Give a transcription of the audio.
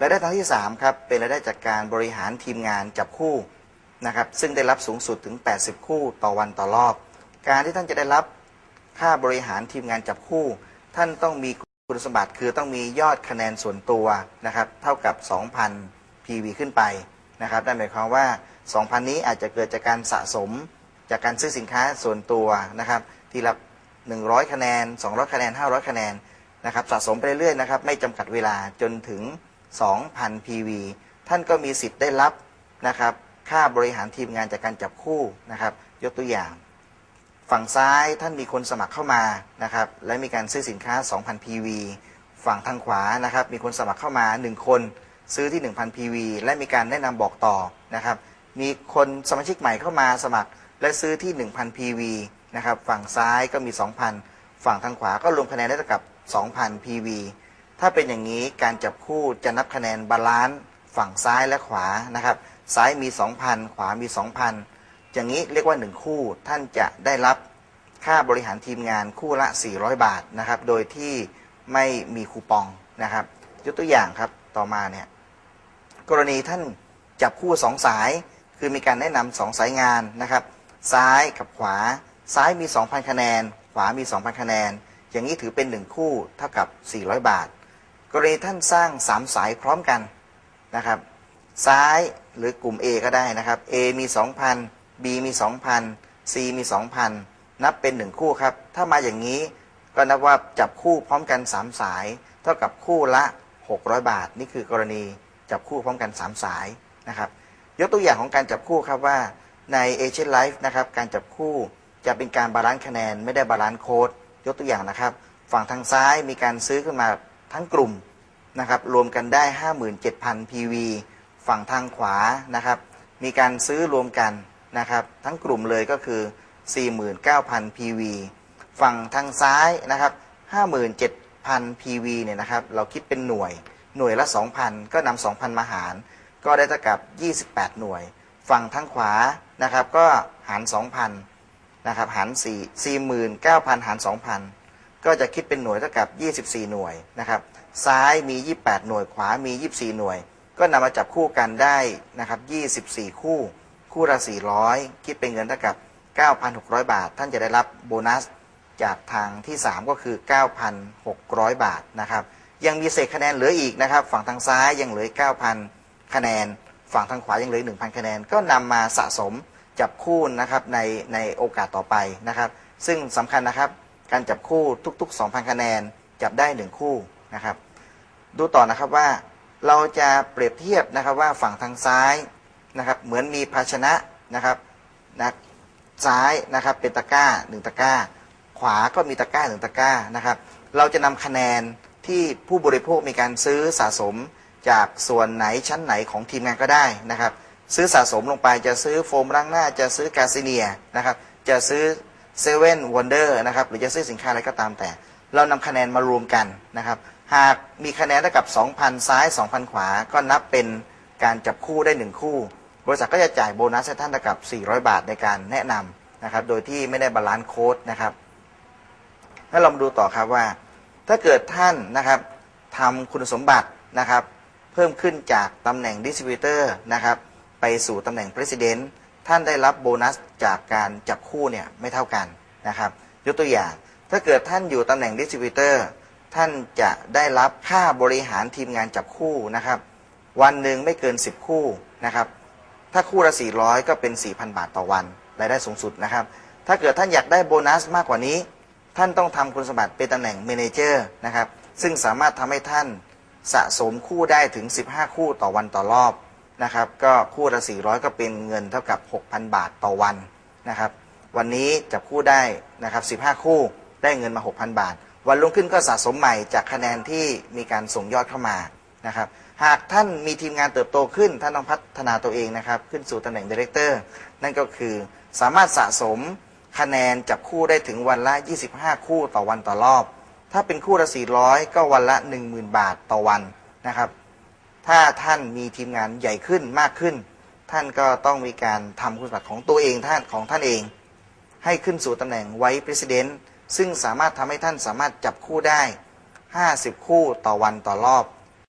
รายได้ทางที่3ครับเป็นรายได้จากการบริหารทีมงานจับคู่นะครับซึ่งได้รับสูงสุดถึง 80 คู่ต่อวันต่อรอบ การที่ท่านจะได้รับค่าบริหารทีมงานจับคู่ ท่านต้องมีคุณสมบัติคือต้องมียอดคะแนนส่วนตัวนะครับเท่ากับ 2,000 PV ขึ้นไปนะครับนั่นหมายความว่า 2,000 นี้อาจจะเกิดจากการสะสมจากการซื้อสินค้าส่วนตัวนะครับทีละ 100 คะแนน 200 คะแนน 500 คะแนนนะครับสะสมไปเรื่อยๆนะครับไม่จำกัดเวลาจนถึง 2,000 PV ท่านก็มีสิทธิ์ได้รับนะครับ ค่าบริหารทีมงานจากการจับคู่นะครับ ยกตัวอย่าง ฝั่งซ้ายท่านมีคนสมัครเข้ามานะครับ และมีการซื้อสินค้า 2,000 PV ฝั่งทางขวานะครับ มีคนสมัครเข้ามา 1 คนซื้อที่ 1,000 PV และมีการแนะนำบอกต่อนะครับ มีคนสมาชิกใหม่เข้ามาสมัคร และซื้อที่ 1,000 PV นะครับ ฝั่งซ้ายก็มี 2,000 ฝั่งทางขวาก็รวมคะแนนได้เท่ากับ 2,000 PV ถ้าเป็นอย่างนี้การจับคู่จะนับคะแนนบาลานซ์ฝั่งซ้ายและขวานะครับ ซ้ายมี 2,000 ขวามี 2,000 อย่างนี้เรียกว่า 1 คู่ท่านจะได้รับค่าบริหารทีมงานคู่ละ 400 บาทนะครับ โดยที่ไม่มีคูปองนะครับ ยกตัวอย่างครับต่อมาเนี่ยกรณีท่านจับคู่ 2 สาย คือมีการแนะนำสองสายงานนะครับ ซ้ายกับขวา ซ้ายมี 2,000 คะแนน ขวามี 2,000 คะแนน อย่างนี้ถือเป็น 1 คู่เท่ากับ 400 บาท กรณีท่านสร้าง3สายพร้อมกันนะครับ ซ้ายหรือกลุ่ม A ก็ได้นะครับ A มี 2,000 B มี 2,000 C มี 2,000 นับเป็น 1 คู่ครับ ถ้ามาอย่างนี้ก็นับว่าจับคู่พร้อมกัน 3 สาย เท่ากับคู่ละ 600 บาท นี่คือกรณีจับคู่พร้อมกัน 3 สายนะครับ ยกตัวอย่างของการจับคู่ครับว่าใน Asian Life นะครับการจับคู่จะเป็นการบาลานซ์คะแนนไม่ได้บาลานซ์โค้ดยกตัวอย่างนะครับ ฝั่งทางซ้ายมีการซื้อขึ้นมา ทั้งกลุ่มนะครับรวมกันได้ 57,000 PV ฝั่งทางขวานะครับมีการซื้อรวมกันนะครับทั้งกลุ่มเลยก็คือ 49,000 PV ฝั่งทางซ้ายนะครับ57,000 PV เนี่ยนะครับเราคิดเป็นหน่วยหน่วยละ 2,000 ก็นำ2,000 มาหาร ก็ได้เท่ากับ 28 หน่วย ฝั่งทางขวานะครับก็หาร 2,000นะครับหาร4 49,000 หาร 2,000 ก็จะคิดเป็นหน่วยเท่ากับ 24 หน่วยนะครับ ซ้ายมี 28 หน่วย ขวามี 24 หน่วย ก็นำมาจับคู่กันได้นะครับ 24 คู่ คู่ละ 400 คิดเป็นเงินเท่ากับ 9,600 บาท ท่านจะได้รับโบนัสจากทางที่ 3 ก็คือ 9,600 บาทนะครับ ยังมีเศษคะแนนเหลืออีกนะครับ ฝั่งทางซ้ายยังเหลือ 9,000 คะแนน ฝั่งทางขวายังเหลือ 1,000 คะแนน ก็นำมาสะสมจับคู่นะครับในในโอกาสต่อไปนะครับ ซึ่งสำคัญนะครับ การจับคู่ทุก ๆ 2,000 คะแนนจับได้ 1 คู่นะครับ ดูต่อนะครับว่าเราจะเปรียบเทียบนะครับว่าฝั่งทางซ้ายนะครับเหมือนมีภาชนะนะครับนะซ้ายนะครับเป็นตะกร้าหนึ่งตะกร้า ขวาก็มีตะกร้าหนึ่งตะกร้านะครับเราจะนำคะแนนที่ผู้บริโภคมีการซื้อสะสมจากส่วนไหนชั้นไหนของทีมงานก็ได้นะครับ ซื้อสะสมลงไปจะซื้อโฟมล้างหน้าจะซื้อกาซิเนียนะครับ จะซื้อ เซเว่นวันเดอร์นะครับหรือจะซื้อสินค้าอะไรก็ตามแต่ เรานำคะแนนมารวมกันนะครับหากมีคะแนนเท่ากับ 2,000 ซ้าย 2,000 ขวา ก็นับเป็นการจับคู่ได้ 1 คู่ บริษัทก็จะจ่ายโบนัสให้ท่านเท่ากับ 400 บาทในการแนะนำนะครับโดยที่ไม่ได้บาลานซ์โค้ดนะครับให้เรามาดูต่อครับว่า ถ้าเกิดท่านนะครับทำคุณสมบัตินะครับ เพิ่มขึ้นจากตำแหน่งดิส t r บิวเตอร์นะครับไปสู่ตำแหน่ง President ท่านได้รับโบนัสจากการจับคู่เนี่ยไม่เท่ากันนะครับ ยกตัวอย่าง ถ้าเกิดท่านอยู่ตำแหน่งดิส t r บิวเตอร์ท่านจะได้รับค่าบริหารทีมงานจับคู่นะครับ วันหนึ่งไม่เกิน 10 คู่นะครับ ถ้าคู่ละ 400 ก็เป็น 4,000 บาทต่อวันรายได้สูงสุดนะครับ ถ้าเกิดท่านอยากได้โบนัสมากกว่านี้ ท่านต้องทำคุณสมบัติเป็นตำแหน่งเมนเจอร์นะครับซึ่งสามารถทำให้ท่านสะสมคู่ได้ถึง 15 คู่ต่อวันต่อรอบ นะครับ ก็คู่ละ400 ก็เป็นเงินเท่ากับ 6,000 บาทต่อวันนะครับ วันนี้จับคู่ได้นะครับ 15 คู่ได้เงินมา 6,000 บาท วันรุ่งขึ้นก็สะสมใหม่จากคะแนนที่มีการส่งยอดเข้ามานะครับ หากท่านมีทีมงานเติบโตขึ้นท่านต้องพัฒนาตัวเองนะครับ ขึ้นสู่ตำแหน่งดีเรคเตอร์นั่นก็คือสามารถสะสมคะแนนจับคู่ได้ถึงวันละ 25 คู่ต่อวันต่อรอบ ถ้าเป็นคู่ละ400 ก็วันละ 10,000 บาทต่อวันนะครับ ถ้าท่านมีทีมงานใหญ่ขึ้นมากขึ้น ท่านก็ต้องมีการทำคุณสมบัติของตัวเองท่านของท่านเอง ให้ขึ้นสู่ตำแหน่งไว้ประธานซึ่งสามารถทำให้ท่านสามารถจับคู่ได้ 50 คู่ต่อวันต่อรอบ